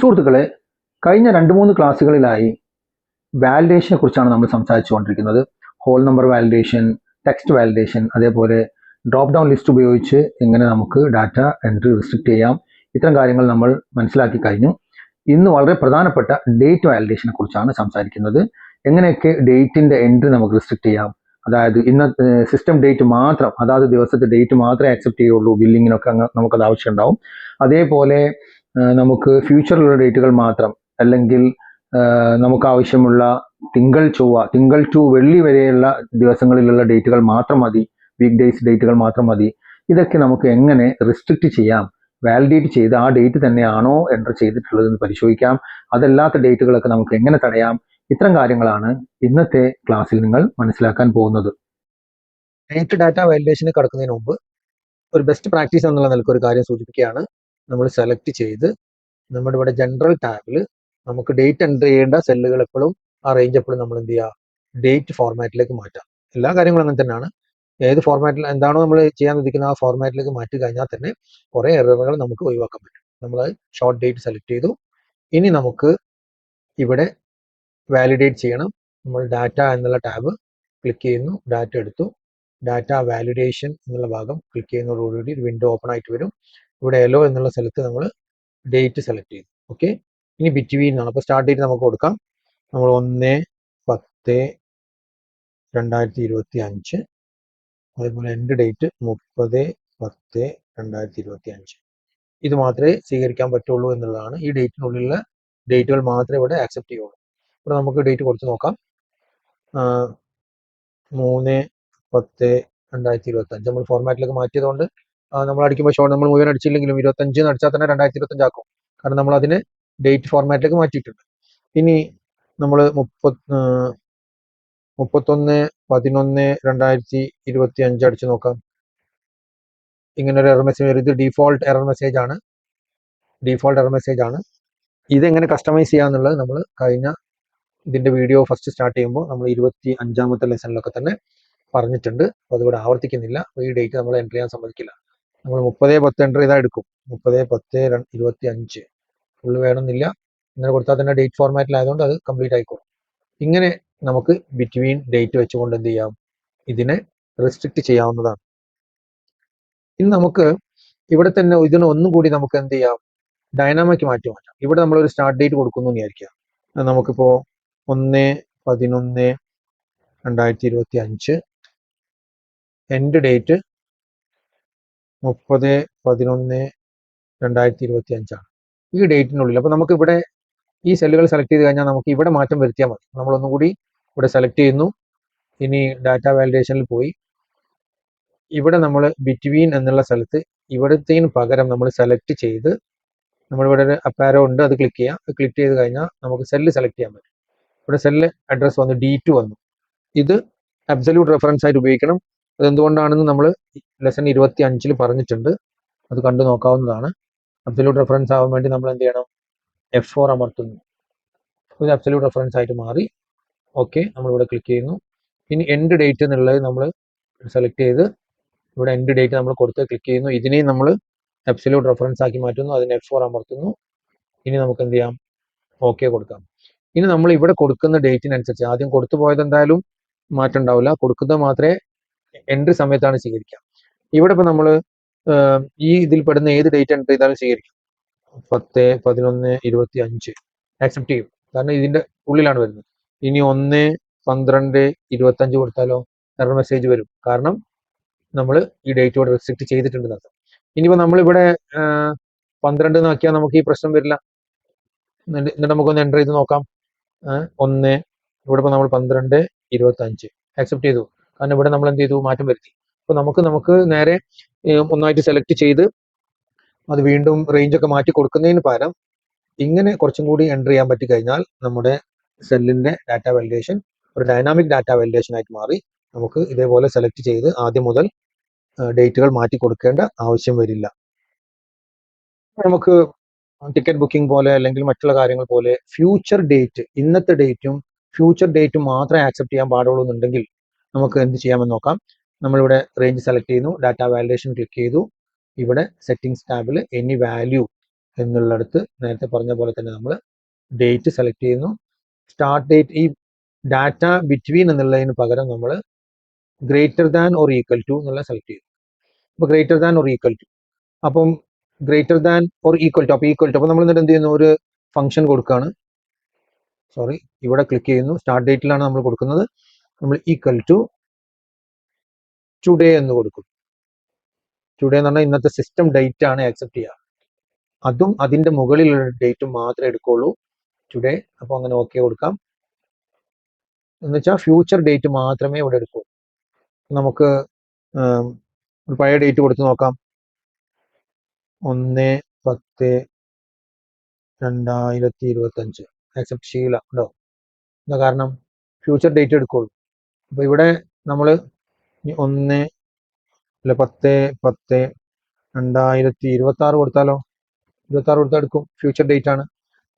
സുഹൃത്തുക്കളെ കഴിഞ്ഞ രണ്ട് മൂന്ന് ക്ലാസ്സുകളിലായി വാലിഡേഷനെ കുറിച്ചാണ് നമ്മൾ സംസാരിച്ചു കൊണ്ടിരിക്കുന്നത് whole number validation text validation അതേപോലെ ഡ്രോപ്പ് ഡൗൺ ലിസ്റ്റ് ഉപയോഗിച്ച് എങ്ങനെ നമുക്ക് ഡാറ്റ എൻട്രി റിസ്ട്രിക്ട് ചെയ്യാം. ഇത്തരം കാര്യങ്ങൾ നമ്മൾ മനസ്സിലാക്കി കഴിഞ്ഞു. ഇന്ന് വളരെ പ്രധാനപ്പെട്ട ഡേറ്റ് വാലിഡേഷനെ കുറിച്ചാണ് സംസാരിക്കുന്നത്. എങ്ങനെയൊക്കെ ഡേറ്റിന്റെ എൻട്രി നമുക്ക് റിസ്ട്രിക്ട് ചെയ്യാം? അതായത് ഇന്ന സിസ്റ്റം ഡേറ്റ് മാത്രം അതായത് ദിവസത്തെ ഡേറ്റ് മാത്രമേ ആക്സെപ്റ്റ് ചെയ്യുള്ളൂ ബില്ലിങ്ങിനൊക്കെ നമുക്കത് ആവശ്യമുണ്ടാവും. അതേപോലെ നമുക്ക് ഫ്യൂച്ചറിലുള്ള ഡേറ്റുകൾ മാത്രം. അല്ലെങ്കിൽ നമുക്ക് ആവശ്യമുള്ള തിങ്കൾ ചൊവ്വ തിങ്കൾ ടു വെള്ളി വരെയുള്ള ദിവസങ്ങളിലുള്ള ഡേറ്റുകൾ മാത്രം മതി. വീക്ക് ഡേയ്സ് ഡേറ്റുകൾ മാത്രം മതി. ഇതൊക്കെ നമുക്ക് എങ്ങനെ റിസ്ട്രിക്റ്റ് ചെയ്യാം? വാലിഡേറ്റ് ചെയ്ത് ആ ഡേറ്റ് തന്നെയാണോ എന്റർ ചെയ്തിട്ടുള്ളതെന്ന് പരിശോധിക്കാം. അതല്ലാത്ത ഡേറ്റുകളൊക്കെ നമുക്ക് എങ്ങനെ തടയാം? ഇത്തരം കാര്യങ്ങളാണ് ഇന്നത്തെ ക്ലാസ്സിൽ നിങ്ങൾ മനസ്സിലാക്കാൻ പോകുന്നത്. ഡേറ്റ് ഡാറ്റ വാലിഡേഷന് കടക്കുന്നതിന് മുമ്പ് ഒരു ബെസ്റ്റ് പ്രാക്ടീസ് എന്നുള്ള നിലയ്ക്ക് ഒരു കാര്യം സൂചിപ്പിക്കുകയാണ്. നമ്മൾ സെലക്ട് ചെയ്ത് നമ്മുടെ ഇവിടെ ജനറൽ ടാബിൽ നമുക്ക് ഡേറ്റ് എന്റർ ചെയ്യേണ്ട സെല്ലുകൾ എപ്പോഴും ആ റേഞ്ച് എപ്പോഴും നമ്മൾ എന്ത് ചെയ്യുക? ഡേറ്റ് ഫോർമാറ്റിലേക്ക് മാറ്റാം എല്ലാ കാര്യങ്ങളും അങ്ങനെ തന്നെയാണ്. ഏത് ഫോർമാറ്റിൽ എന്താണോ നമ്മൾ ചെയ്യാൻ ഉദ്ദേശിക്കുന്ന ആ ഫോർമാറ്റിലേക്ക് മാറ്റി കഴിഞ്ഞാൽ തന്നെ കുറേ എററുകൾ നമുക്ക് ഒഴിവാക്കാൻ പറ്റും. നമ്മൾ ഷോർട്ട് ഡേറ്റ് സെലക്ട് ചെയ്തു. ഇനി നമുക്ക് ഇവിടെ വാലിഡേറ്റ് ചെയ്യണം. നമ്മൾ ഡാറ്റ എന്നുള്ള ടാബ് ക്ലിക്ക് ചെയ്യുന്നു. ഡാറ്റ എടുത്തു. ഡാറ്റ വാലിഡേഷൻ എന്നുള്ള ഭാഗം ക്ലിക്ക് ചെയ്യുന്നതോടുകൂടി ഒരു വിൻഡോ ഓപ്പൺ ആയിട്ട് വരും. ഇവിടെ എലോ എന്നുള്ള സ്ഥലത്ത് നമ്മൾ ഡേറ്റ് സെലക്ട് ചെയ്തു. ഓക്കെ ഇനി ബിറ്റ്വീൻ ആണ് അപ്പോൾ സ്റ്റാർട്ട് ഡേറ്റ് നമുക്ക് കൊടുക്കാം. നമ്മൾ ഒന്ന് പത്ത് രണ്ടായിരത്തി ഇരുപത്തി അഞ്ച് അതേപോലെ എന്റെ ഡേറ്റ് മുപ്പത് പത്ത് രണ്ടായിരത്തി ഇരുപത്തി അഞ്ച് ഇത് മാത്രമേ സ്വീകരിക്കാൻ പറ്റുള്ളൂ എന്നുള്ളതാണ്. ഈ ഡേറ്റിനുള്ളിലുള്ള ഡേറ്റുകൾ മാത്രമേ ഇവിടെ ആക്സെപ്റ്റ് ചെയ്യുള്ളൂ. ഇവിടെ നമുക്ക് ഡേറ്റ് കൊടുത്ത് നോക്കാം. മൂന്ന് പത്ത് രണ്ടായിരത്തി ഇരുപത്തി അഞ്ച് നമ്മൾ ഫോർമാറ്റിലേക്ക് മാറ്റിയതുകൊണ്ട് നമ്മൾ അടിക്കുമ്പോൾ ഷോർട്ട് നമ്മൾ മുഴുവൻ അടിച്ചില്ലെങ്കിലും ഇരുപത്തഞ്ച് അടിച്ചാൽ തന്നെ രണ്ടായിരത്തി ഇരുപത്തഞ്ച് ആക്കും. കാരണം നമ്മൾ അതിന് ഡേറ്റ് ഫോർമാറ്റിലേക്ക് മാറ്റിയിട്ടുണ്ട്. ഇനി നമ്മൾ മുപ്പത് മുപ്പത്തൊന്ന് പതിനൊന്ന് രണ്ടായിരത്തി ഇരുപത്തി അഞ്ച് അടിച്ച് നോക്കാം. ഇങ്ങനെ ഒരു എറർ മെസ്സേജ് വരും. ഇത് ഡീഫോൾട്ട് എറർ മെസ്സേജ് ആണ്. ഡിഫോൾട്ട് എറർ മെസ്സേജ് ആണ്. ഇതെങ്ങനെ കസ്റ്റമൈസ് ചെയ്യാന്നുള്ളത് നമ്മൾ കഴിഞ്ഞ ഇതിന്റെ വീഡിയോ ഫസ്റ്റ് സ്റ്റാർട്ട് ചെയ്യുമ്പോൾ നമ്മൾ ഇരുപത്തി അഞ്ചാമത്തെ ലെസണിലൊക്കെ തന്നെ പറഞ്ഞിട്ടുണ്ട്. അപ്പോൾ അതിവിടെ ആവർത്തിക്കുന്നില്ല. ഈ ഡേറ്റ് നമ്മൾ എന്റർ ചെയ്യാൻ സമ്മതിക്കില്ല. നമ്മൾ മുപ്പതേ പത്ത് എന്റർ ചെയ്താൽ എടുക്കും. മുപ്പതേ പത്ത് ഇരുപത്തി അഞ്ച് ഫുള്ള് വേണമെന്നില്ല. ഇങ്ങനെ കൊടുത്താൽ തന്നെ ഡേറ്റ് ഫോർമാറ്റിലായതുകൊണ്ട് അത് കംപ്ലീറ്റ് ആയിക്കോളും. ഇങ്ങനെ നമുക്ക് ബിറ്റ്വീൻ ഡേറ്റ് വെച്ചുകൊണ്ട് എന്ത് ചെയ്യാം? ഇതിനെ റെസ്ട്രിക്റ്റ് ചെയ്യാവുന്നതാണ്. ഇനി നമുക്ക് ഇവിടെ തന്നെ ഇതിന് ഒന്നും കൂടി നമുക്ക് എന്ത് ചെയ്യാം? ഡൈനാമിക് മാറ്റി മാറ്റാം. ഇവിടെ നമ്മൾ ഒരു സ്റ്റാർട്ട് ഡേറ്റ് കൊടുക്കുന്നു എന്ന് വിചാരിക്കുക. നമുക്കിപ്പോൾ നമുക്കിപ്പോ ഒന്ന് പതിനൊന്ന് രണ്ടായിരത്തി ഇരുപത്തി അഞ്ച് എൻഡ് ഡേറ്റ് മുപ്പത് പതിനൊന്ന് രണ്ടായിരത്തി ഇരുപത്തി അഞ്ചാണ് ഈ ഡേറ്റിനുള്ളിൽ അപ്പോൾ നമുക്ക് ഇവിടെ ഈ സെല്ലുകൾ സെലക്ട് ചെയ്ത് കഴിഞ്ഞാൽ നമുക്ക് ഇവിടെ മാറ്റം വരുത്തിയാൽ മതി. നമ്മളൊന്നും കൂടി ഇവിടെ സെലക്ട് ചെയ്യുന്നു. ഇനി ഡാറ്റ വാലിഡേഷനിൽ പോയി. ഇവിടെ നമ്മൾ ബിറ്റ്വീൻ എന്നുള്ള സ്ഥലത്ത് ഇവിടത്തേന് പകരം നമ്മൾ സെലക്ട് ചെയ്ത് നമ്മളിവിടെ ഒരു അപ്പാരോ ഉണ്ട് അത് ക്ലിക്ക് ചെയ്യാം. ക്ലിക്ക് ചെയ്ത് കഴിഞ്ഞാൽ നമുക്ക് സെല്ല് സെലക്ട് ചെയ്യാൻ പറ്റും. ഇവിടെ സെല്ല് അഡ്രസ് വന്നു ഡി വന്നു. ഇത് അബ്സല്യൂട്ട് റെഫറൻസ് ആയിട്ട് ഉപയോഗിക്കണം. അതെന്തുകൊണ്ടാണെന്ന് നമ്മൾ ലെസൺ ഇരുപത്തി അഞ്ചിൽ പറഞ്ഞിട്ടുണ്ട്. അത് കണ്ടു നോക്കാവുന്നതാണ്. അബ്സല്യൂട്ട് റെഫറൻസ് ആവാൻ വേണ്ടി നമ്മൾ എന്ത് ചെയ്യണം? എഫ് ഫോർ അമർത്തുന്നു. ഇത് അബ്സല്യൂട്ട് റെഫറൻസ് ആയിട്ട് മാറി. ഓക്കെ നമ്മളിവിടെ ക്ലിക്ക് ചെയ്യുന്നു. ഇനി എൻഡ് ഡേറ്റ് എന്നുള്ളത് നമ്മൾ സെലക്ട് ചെയ്ത് ഇവിടെ എൻഡ് ഡേറ്റ് നമ്മൾ കൊടുത്ത് ക്ലിക്ക് ചെയ്യുന്നു. ഇതിനെയും നമ്മൾ അബ്സല്യൂട്ട് റെഫറൻസ് ആക്കി മാറ്റുന്നു. അതിന് എഫ് ഫോർ അമർത്തുന്നു. ഇനി നമുക്ക് എന്ത് ചെയ്യാം? ഓക്കെ കൊടുക്കാം. ഇനി നമ്മൾ ഇവിടെ കൊടുക്കുന്ന ഡേറ്റിനനുസരിച്ച് ആദ്യം കൊടുത്തു പോയത് എന്തായാലും മാറ്റം ഉണ്ടാവില്ല. കൊടുക്കുന്നത് മാത്രമേ എൻട്രി സമയത്താണ് സ്വീകരിക്കുക. ഇവിടെ ഇപ്പൊ നമ്മൾ ഈ ഇതിൽ പെടുന്ന ഏത് ഡേറ്റ് എൻട്രി ചെയ്താലും സ്വീകരിക്കും പത്ത് പതിനൊന്ന് ഇരുപത്തി അഞ്ച്. ആക്സെപ്റ്റ് ചെയ്യും. കാരണം ഇതിന്റെ ഉള്ളിലാണ് വരുന്നത്. ഇനി ഒന്ന് പന്ത്രണ്ട് ഇരുപത്തി അഞ്ച് കൊടുത്താലോ? എറർ മെസ്സേജ് വരും. കാരണം നമ്മൾ ഈ ഡേറ്റോട് റെസ്ട്രിക്ട് ചെയ്തിട്ടുണ്ട് എന്നർത്ഥം ഇനിയിപ്പോൾ നമ്മളിവിടെ പന്ത്രണ്ട് നോക്കിയാൽ നമുക്ക് ഈ പ്രശ്നം വരില്ല. എന്നിട്ട് നമുക്കൊന്ന് എന്റർ ചെയ്ത് നോക്കാം. ഒന്ന് ഇവിടെ ഇപ്പോൾ നമ്മൾ പന്ത്രണ്ട് ഇരുപത്തി അഞ്ച് ആക്സെപ്റ്റ് ചെയ്തു. കാരണം ഇവിടെ നമ്മൾ എന്ത് ചെയ്തു? മാറ്റം വരുത്തി. അപ്പോൾ നമുക്ക് നമുക്ക് നേരെ ഒന്നായിട്ട് സെലക്ട് ചെയ്ത് അത് വീണ്ടും റേഞ്ച് ഒക്കെ മാറ്റി കൊടുക്കുന്നതിന് പകരം ഇങ്ങനെ കുറച്ചും കൂടി എന്റർ ചെയ്യാൻ പറ്റി കഴിഞ്ഞാൽ നമ്മുടെ സെല്ലിന്റെ ഡാറ്റ വാലിഡേഷൻ ഒരു ഡൈനാമിക് ഡാറ്റ വാലിഡേഷൻ ആയിട്ട് മാറി നമുക്ക് ഇതേപോലെ സെലക്ട് ചെയ്ത് ആദ്യം മുതൽ ഡേറ്റുകൾ മാറ്റി കൊടുക്കേണ്ട ആവശ്യം വരില്ല. നമുക്ക് ടിക്കറ്റ് ബുക്കിംഗ് പോലെ അല്ലെങ്കിൽ മറ്റുള്ള കാര്യങ്ങൾ പോലെ ഫ്യൂച്ചർ ഡേറ്റ് ഇന്നത്തെ ഡേറ്റും ഫ്യൂച്ചർ ഡേറ്റും മാത്രമേ ആക്സെപ്റ്റ് ചെയ്യാൻ പാടുള്ളൂ എന്നുണ്ടെങ്കിൽ നമുക്ക് എന്ത് ചെയ്യാമെന്ന് നോക്കാം. നമ്മളിവിടെ റേഞ്ച് സെലക്ട് ചെയ്യുന്നു. ഡാറ്റ വാലിഡേഷൻ ക്ലിക്ക് ചെയ്തു. ഇവിടെ സെറ്റിംഗ്സ് ടാബിൽ എനി വാല്യൂ എന്നുള്ളിടത്ത് നേരത്തെ പറഞ്ഞ പോലെ തന്നെ നമ്മൾ ഡേറ്റ് സെലക്ട് ചെയ്യുന്നു. സ്റ്റാർട്ട് ഡേറ്റ് ഈ ഡാറ്റ ബിറ്റ്വീൻ എന്നുള്ളതിന് പകരം നമ്മൾ greater than or equal to എന്നുള്ള സെലക്ട് ചെയ്യുന്നു അപ്പോൾ greater than or equal to അപ്പം greater than or equal to അപ്പോൾ ഈക്വൽ ടു അപ്പോൾ നമ്മൾ എന്നിട്ട് എന്ത് ചെയ്യുന്നു? ഒരു ഫംഗ്ഷൻ കൊടുക്കുകയാണ് സോറി ഇവിടെ ക്ലിക്ക് ചെയ്യുന്നു. സ്റ്റാർട്ട് ഡേറ്റിലാണ് നമ്മൾ കൊടുക്കുന്നത്. നമ്മൾ ഈക്വൽ ടു ടുഡേ എന്ന് കൊടുക്കും. ടുഡേ എന്ന് പറഞ്ഞാൽ ഇന്നത്തെ സിസ്റ്റം ഡേറ്റ് ആണ് ആക്സെപ്റ്റ് ചെയ്യുക. അതും അതിന്റെ മുകളിലുള്ള ഡേറ്റും മാത്രമേ എടുക്കുള്ളൂ ടുഡേ അപ്പോൾ അങ്ങനെ ഓക്കെ കൊടുക്കാം. എന്ന് വെച്ചാൽ ഫ്യൂച്ചർ ഡേറ്റ് മാത്രമേ ഇവിടെ എടുക്കൂ. നമുക്ക് ഒരു പഴയ ഡേറ്റ് കൊടുത്ത് നോക്കാം. ഒന്ന് പത്ത് രണ്ടായിരത്തി ഇരുപത്തി അഞ്ച് ആക്സെപ്റ്റ് ചെയ്യില്ല. ഉണ്ടോ എന്താ കാരണം? ഫ്യൂച്ചർ ഡേറ്റ് എടുക്കുള്ളൂ. അപ്പൊ ഇവിടെ നമ്മൾ ഒന്ന് അല്ല പത്ത് പത്ത് രണ്ടായിരത്തി ഇരുപത്തി ആറ് കൊടുത്താലോ? ഇരുപത്തി ആറ് കൊടുത്താൽ എടുക്കും. ഫ്യൂച്ചർ ഡേറ്റ് ആണ്.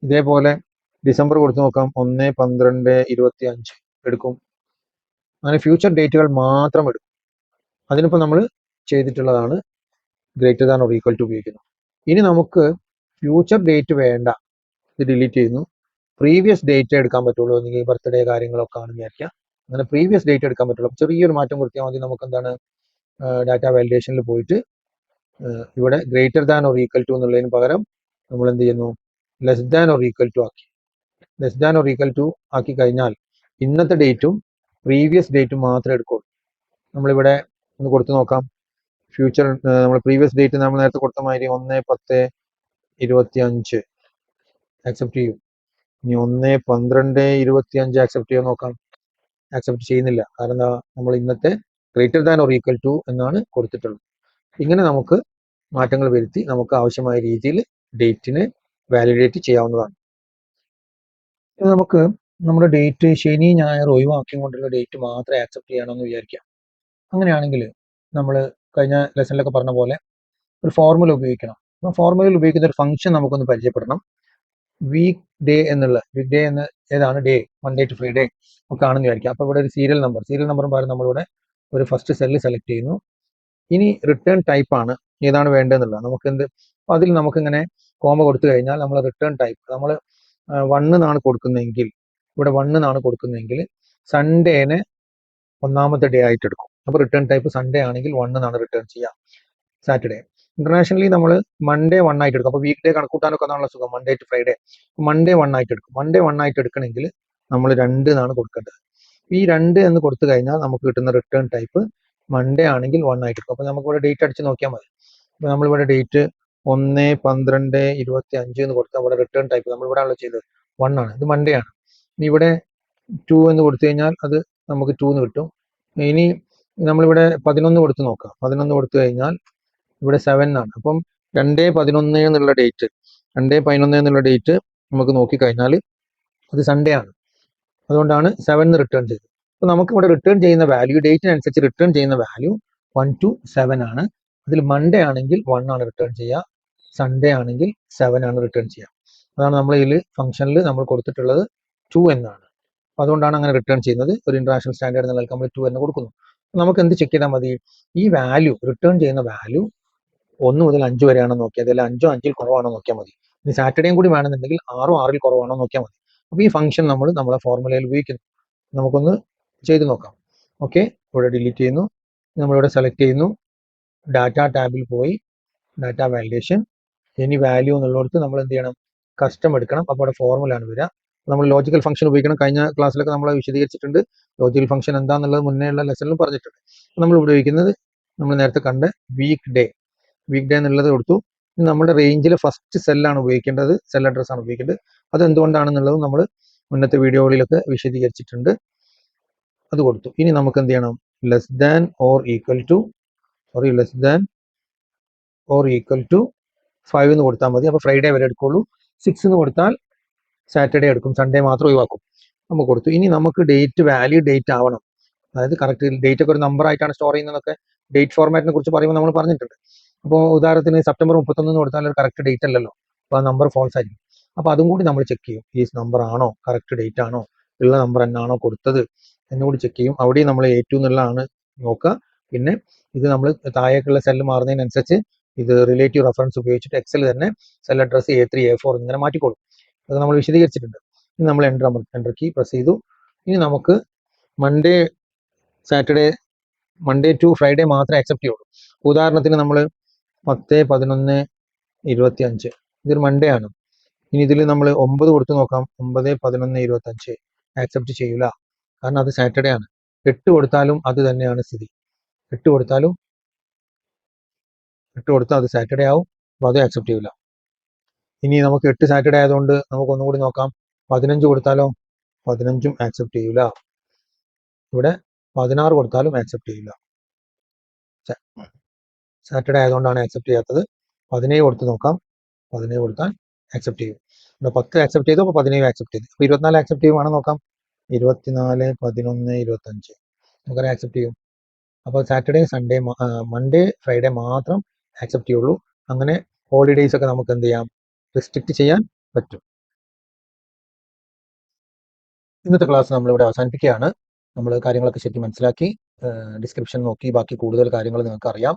ഇതേപോലെ ഡിസംബർ കൊടുത്ത് നോക്കാം. ഒന്ന് പന്ത്രണ്ട് ഇരുപത്തി അഞ്ച് എടുക്കും. അങ്ങനെ ഫ്യൂച്ചർ ഡേറ്റുകൾ മാത്രം എടുക്കും. അതിനിപ്പോൾ നമ്മൾ ചെയ്തിട്ടുള്ളതാണ് greater than or equal to ഉപയോഗിക്കുന്നു ഇനി നമുക്ക് ഫ്യൂച്ചർ ഡേറ്റ് വേണ്ട. ഇത് ഡിലീറ്റ് ചെയ്യുന്നു. പ്രീവിയസ് ഡേറ്റ് എടുക്കാൻ പറ്റുള്ളൂ. അല്ലെങ്കിൽ ബർത്ത്ഡേ കാര്യങ്ങളൊക്കെ ആണെന്ന് വിചാരിക്കാം. അങ്ങനെ പ്രീവിയസ് ഡേറ്റ് എടുക്കാൻ പറ്റുള്ളൂ. ചെറിയൊരു മാറ്റം കൊടുത്താൽ മതി. നമുക്ക് എന്താണ് ഡാറ്റ വാലിഡേഷനിൽ പോയിട്ട് ഇവിടെ greater than or equal to എന്നുള്ളതിന് പകരം നമ്മൾ എന്ത് ചെയ്യുന്നു? Less than or equal to ആക്കി. Less than or equal to ആക്കി കഴിഞ്ഞാൽ ഇന്നത്തെ ഡേറ്റും പ്രീവിയസ് ഡേറ്റും മാത്രമേ എടുക്കുള്ളൂ നമ്മളിവിടെ ഒന്ന് കൊടുത്തു നോക്കാം. ഫ്യൂച്ചർ നമ്മൾ പ്രീവിയസ് ഡേറ്റ് നമ്മൾ നേരത്തെ കൊടുത്ത മാതിരി ഒന്ന് പത്ത് ഇരുപത്തി അഞ്ച് ആക്സെപ്റ്റ് ചെയ്യും. ഇനി ഒന്ന് പന്ത്രണ്ട് ഇരുപത്തി അഞ്ച് ആക്സെപ്റ്റ് ചെയ്യാൻ നോക്കാം. ആക്സെപ്റ്റ് ചെയ്യുന്നില്ല. കാരണം നമ്മൾ ഇന്നത്തെ greater than or equal to എന്നാണ് കൊടുത്തിട്ടുള്ളത്. ഇങ്ങനെ നമുക്ക് മാറ്റങ്ങൾ വരുത്തി നമുക്ക് ആവശ്യമായ രീതിയിൽ ഡേറ്റിനെ വാലിഡേറ്റ് ചെയ്യാവുന്നതാണ്. നമുക്ക് നമ്മുടെ ഡേറ്റ് ശനി ഞായർ ഒഴിവാക്കിക്കൊണ്ടുള്ള ഡേറ്റ് മാത്രം ആക്സെപ്റ്റ് ചെയ്യണമെന്ന് വിചാരിക്കാം. അങ്ങനെയാണെങ്കിൽ നമ്മൾ കഴിഞ്ഞ ലെസണിലൊക്കെ പറഞ്ഞ പോലെ ഒരു ഫോർമുല ഉപയോഗിക്കണം. അപ്പോൾ ഫോർമുലയിൽ ഉപയോഗിക്കുന്ന ഒരു ഫംഗ്ഷൻ നമുക്കൊന്ന് പരിചയപ്പെടണം വീക്ക് ഡേ എന്നുള്ള വീക്ക് ഡേ എന്ന് ഏതാണ്? ഡേ മൺഡേ ടു ഫ്രൈഡേ ഒക്കെ ആണെന്ന് വിചാരിക്കാം അപ്പോൾ ഇവിടെ ഒരു സീരിയൽ നമ്പർ സീരിയൽ നമ്പർ പകരം നമ്മളിവിടെ ഒരു ഫസ്റ്റ് സെല്ല് സെലക്ട് ചെയ്യുന്നു. ഇനി റിട്ടേൺ ടൈപ്പ് ആണ്. ഏതാണ് വേണ്ടതെന്നുള്ളത്. നമുക്ക് എന്ത് അതിൽ നമുക്കിങ്ങനെ കോമ കൊടുത്തു കഴിഞ്ഞാൽ നമ്മൾ റിട്ടേൺ ടൈപ്പ് നമ്മൾ വണ്ണ് എന്നാണ് കൊടുക്കുന്നതെങ്കിൽ ഇവിടെ വണ്ണ് എന്നാണ് കൊടുക്കുന്നതെങ്കിൽ സൺഡേനെ ഒന്നാമത്തെ ഡേ ആയിട്ട് എടുക്കും. അപ്പോൾ റിട്ടേൺ ടൈപ്പ് സൺഡേ ആണെങ്കിൽ വണ്ണ് എന്നാണ് റിട്ടേൺ ചെയ്യുക സാറ്റർഡേ ഇന്റർനാഷണലി നമ്മൾ മൺഡേ വൺ ആയിട്ട് എടുക്കും. അപ്പോൾ വീക്ക് ഡേ കണക്കൂട്ടാനൊക്കെ അതാണല്ലോ സുഖം. Monday to Friday Monday one ആയിട്ട് എടുക്കും. മൺഡേ വൺ ആയിട്ട് എടുക്കണമെങ്കിൽ നമ്മൾ രണ്ട് എന്നാണ് കൊടുക്കേണ്ടത്. ഈ രണ്ട് എന്ന് കൊടുത്തു കഴിഞ്ഞാൽ നമുക്ക് കിട്ടുന്ന റിട്ടേൺ ടൈപ്പ് മൺഡേ ആണെങ്കിൽ വൺ ആയിട്ട് എടുക്കും. അപ്പോൾ നമുക്ക് ഇവിടെ ഡേറ്റ് അടിച്ച് നോക്കിയാൽ മതി. അപ്പോൾ നമ്മളിവിടെ ഡേറ്റ് ഒന്ന് പന്ത്രണ്ട് ഇരുപത്തി അഞ്ച് എന്ന് കൊടുത്താൽ ഇവിടെ റിട്ടേൺ ടൈപ്പ് നമ്മൾ ഇവിടെ ആണല്ലോ ചെയ്തത്. വൺ ആണ്. ഇത് മൺഡേ ആണ്. ഇനി ഇവിടെ ടു എന്ന് കൊടുത്തു കഴിഞ്ഞാൽ അത് നമുക്ക് ടു എന്ന് കിട്ടും. ഇനി നമ്മളിവിടെ പതിനൊന്ന് കൊടുത്ത് നോക്കാം. പതിനൊന്ന് കൊടുത്തു കഴിഞ്ഞാൽ ഇവിടെ സെവൻ ആണ്. അപ്പം രണ്ടേ പതിനൊന്ന് എന്നുള്ള ഡേറ്റ് രണ്ടേ പതിനൊന്ന് എന്നുള്ള ഡേറ്റ് നമുക്ക് നോക്കിക്കഴിഞ്ഞാൽ അത് സൺഡേ ആണ്. അതുകൊണ്ടാണ് സെവൻ റിട്ടേൺ ചെയ്തത്. അപ്പോൾ നമുക്ക് ഇവിടെ റിട്ടേൺ ചെയ്യുന്ന വാല്യൂ ഡേറ്റിനനുസരിച്ച് റിട്ടേൺ ചെയ്യുന്ന വാല്യൂ വൺ ടു സെവൻ ആണ്. അതിൽ മൺഡേ ആണെങ്കിൽ വൺ ആണ് റിട്ടേൺ ചെയ്യുക. സൺഡേ ആണെങ്കിൽ സെവൻ ആണ് റിട്ടേൺ ചെയ്യുക. അതാണ് നമ്മൾ ഇതിൽ ഫംഗ്ഷനിൽ നമ്മൾ കൊടുത്തിട്ടുള്ളത് ടു എന്നാണ്. അപ്പോൾ അതുകൊണ്ടാണ് അങ്ങനെ റിട്ടേൺ ചെയ്യുന്നത്. ഒരു ഇന്റർനാഷണൽ സ്റ്റാൻഡേർഡ് നിലയ്ക്ക് നമ്മൾ ടു എന്ന് കൊടുക്കുന്നു. നമുക്ക് എന്ത് ചെക്ക് ചെയ്താൽ മതി? ഈ വാല്യൂ റിട്ടേൺ ചെയ്യുന്ന വാല്യൂ ഒന്ന് മുതൽ അഞ്ച് വരെയാണോ നോക്കിയത്. അല്ലെങ്കിൽ അഞ്ചോ അഞ്ചിൽ കുറവാണോ നോക്കിയാൽ മതി. ഇനി സാറ്റർഡേയും കൂടി വേണമെന്നുണ്ടെങ്കിൽ ആറോ ആറിൽ കുറവാണോ നോക്കിയാൽ മതി. അപ്പോൾ ഈ ഫംഗ്ഷൻ നമ്മൾ നമ്മളെ ഫോർമുലയിൽ ഉപയോഗിക്കുന്നു. നമുക്കൊന്ന് ചെയ്ത് നോക്കാം. ഓക്കെ ഇവിടെ ഡിലീറ്റ് ചെയ്യുന്നു. നമ്മളിവിടെ സെലക്ട് ചെയ്യുന്നു. ഡാറ്റ ടാബിൽ പോയി. ഡാറ്റ വാലിഡേഷൻ ഇനി വാല്യൂ എന്നുള്ളിടത്ത് നമ്മൾ എന്ത് ചെയ്യണം? കസ്റ്റം എടുക്കണം. അപ്പോൾ അവിടെ ആണ് വരിക. നമ്മൾ ലോജിക്കൽ ഫംഗ്ഷൻ ഉപയോഗിക്കണം. കഴിഞ്ഞ ക്ലാസ്സിലൊക്കെ നമ്മൾ വിശദീകരിച്ചിട്ടുണ്ട്. ലോജിക്കൽ ഫംഗ്ഷൻ എന്താണെന്നുള്ളത് മുന്നേ ഉള്ള ലെസണിലും പറഞ്ഞിട്ടുണ്ട്. നമ്മൾ ഉപയോഗിക്കുന്നത് നമ്മൾ നേരത്തെ കണ്ട വീക്ക് ഡേ വീക്ക് ഡേ എന്നുള്ളത് കൊടുത്തു. നമ്മുടെ റേഞ്ചിലെ ഫസ്റ്റ് സെല്ലാണ് ഉപയോഗിക്കേണ്ടത്. സെൽ അഡ്രസ് ആണ് ഉപയോഗിക്കേണ്ടത്. അത് എന്തുകൊണ്ടാണെന്നുള്ളത് നമ്മൾ മുന്നത്തെ വീഡിയോകളിലൊക്കെ വിശദീകരിച്ചിട്ടുണ്ട്. അത് കൊടുത്തു. ഇനി നമുക്ക് എന്ത് ചെയ്യണം? Less than or equal to sorry less than or equal to five എന്ന് കൊടുത്താൽ മതി. അപ്പോൾ ഫ്രൈഡേ വരെ എടുക്കുള്ളൂ. സിക്സ് എന്ന് കൊടുത്താൽ സാറ്റർഡേ എടുക്കും. സൺഡേ മാത്രം ഒഴിവാക്കും. നമുക്ക് കൊടുത്തു. ഇനി നമുക്ക് ഡേറ്റ് വാല്യൂ ഡേറ്റ് ആവണം. അതായത് കറക്റ്റ് ഡേറ്റ് ഒക്കെ ഒരു നമ്പർ ആയിട്ടാണ് സ്റ്റോർ ചെയ്യുന്നതൊക്കെ ഡേറ്റ് ഫോർമാറ്റിനെ കുറിച്ച് പറയുമ്പോൾ നമ്മൾ പറഞ്ഞിട്ടുണ്ട്. അപ്പോൾ ഉദാഹരണത്തിന് സെപ്റ്റംബർ മുപ്പത്തൊന്ന് കൊടുത്താൽ ഒരു കറക്റ്റ് ഡേറ്റ് അല്ലല്ലോ. അപ്പോൾ ആ നമ്പർ ഫോൾസ് ആയിരിക്കും. അപ്പോൾ അതും കൂടി നമ്മൾ ചെക്ക് ചെയ്യും. ഈ നമ്പർ ആണോ? കറക്റ്റ് ഡേറ്റ് ആണോ? ഉള്ള നമ്പർ എന്നാണോ കൊടുത്തത്? എന്നുകൂടി ചെക്ക് ചെയ്യും. അവിടെയും നമ്മൾ എ ടു എന്നുള്ളതാണ് നോക്കുക. പിന്നെ ഇത് നമ്മൾ താഴേക്കുള്ള സെല്ല് മാറുന്നതിനനുസരിച്ച് ഇത് റിലേറ്റീവ് റെഫറൻസ് ഉപയോഗിച്ചിട്ട് എക്സൽ തന്നെ cell address A three A four ഇങ്ങനെ മാറ്റിക്കോളും. അത് നമ്മൾ വിശദീകരിച്ചിട്ടുണ്ട്. ഇനി നമ്മൾ എന്റർ അമർ എന്റർ കീ പ്രസ് ചെയ്തു. ഇനി നമുക്ക് Monday Saturday Monday to Friday മാത്രമേ അക്സെപ്റ്റ് ചെയ്യുള്ളൂ. ഉദാഹരണത്തിന് നമ്മൾ പത്ത് പതിനൊന്ന് ഇരുപത്തി അഞ്ച് ഇതൊരു മൺഡേ ആണ്. ഇനി ഇതിൽ നമ്മൾ ഒമ്പത് കൊടുത്ത് നോക്കാം. ഒമ്പത് പതിനൊന്ന് ഇരുപത്തി അഞ്ച് ആക്സെപ്റ്റ് ചെയ്യൂല. കാരണം അത് സാറ്റർഡേ ആണ്. എട്ട് കൊടുത്താലും അത് തന്നെയാണ് സ്ഥിതി. എട്ട് കൊടുത്താലും എട്ട് കൊടുത്താൽ അത് സാറ്റർഡേ ആവും. അപ്പോൾ അത് ആക്സെപ്റ്റ് ചെയ്യൂല. ഇനി നമുക്ക് എട്ട് സാറ്റർഡേ ആയതുകൊണ്ട് നമുക്ക് ഒന്നും കൂടി നോക്കാം. പതിനഞ്ച് കൊടുത്താലോ? പതിനഞ്ചും ആക്സെപ്റ്റ് ചെയ്യൂല. ഇവിടെ പതിനാറ് കൊടുത്താലും ആക്സെപ്റ്റ് ചെയ്യില്ല സാറ്റർഡേ ആയതുകൊണ്ടാണ് ആക്സെപ്റ്റ് ചെയ്യാത്തത്. പതിനേഴ് കൊടുത്ത് നോക്കാം. പതിനേഴ് കൊടുത്താൽ ആക്സെപ്റ്റ് ചെയ്യും. ഇവിടെ പത്ത് ആക്സെപ്റ്റ് ചെയ്തു അപ്പോൾ പതിനേഴ് ആക്സെപ്റ്റ് ചെയ്തു. അപ്പോൾ ഇരുപത്തിനാല് ആക്സെപ്റ്റ് ചെയ്യുവാണ് നോക്കാം. ഇരുപത്തിനാല് പതിനൊന്ന് ഇരുപത്തഞ്ച്. നമുക്കറിയാം ആക്സെപ്റ്റ് ചെയ്യും. അപ്പോൾ സാറ്റർഡേ സൺഡേ മൺഡേ ഫ്രൈഡേ മാത്രം ആക്സെപ്റ്റ് ചെയ്യുള്ളൂ. അങ്ങനെ ഹോളിഡേയ്സ് ഒക്കെ നമുക്ക് എന്ത് ചെയ്യാം? റെസ്ട്രിക്റ്റ് ചെയ്യാൻ പറ്റും. ഇന്നത്തെ ക്ലാസ് നമ്മളിവിടെ അവസാനിപ്പിക്കുകയാണ്. നമ്മൾ കാര്യങ്ങളൊക്കെ ശരിക്കും മനസ്സിലാക്കി ഡിസ്ക്രിപ്ഷൻ നോക്കി. ബാക്കി കൂടുതൽ കാര്യങ്ങൾ നിങ്ങൾക്ക് അറിയാം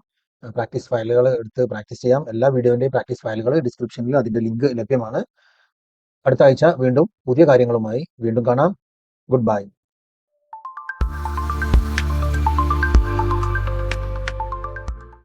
പ്രാക്ടീസ് ഫയലുകൾ എടുത്ത് പ്രാക്ടീസ് ചെയ്യാം. എല്ലാ വീഡിയോന്റെയും പ്രാക്ടീസ് ഫയലുകൾ ഡിസ്ക്രിപ്ഷനിൽ അതിന്റെ ലിങ്ക് ലഭ്യമാണ്. അടുത്ത ആഴ്ച വീണ്ടും പുതിയ കാര്യങ്ങളുമായി വീണ്ടും കാണാം. Good bye.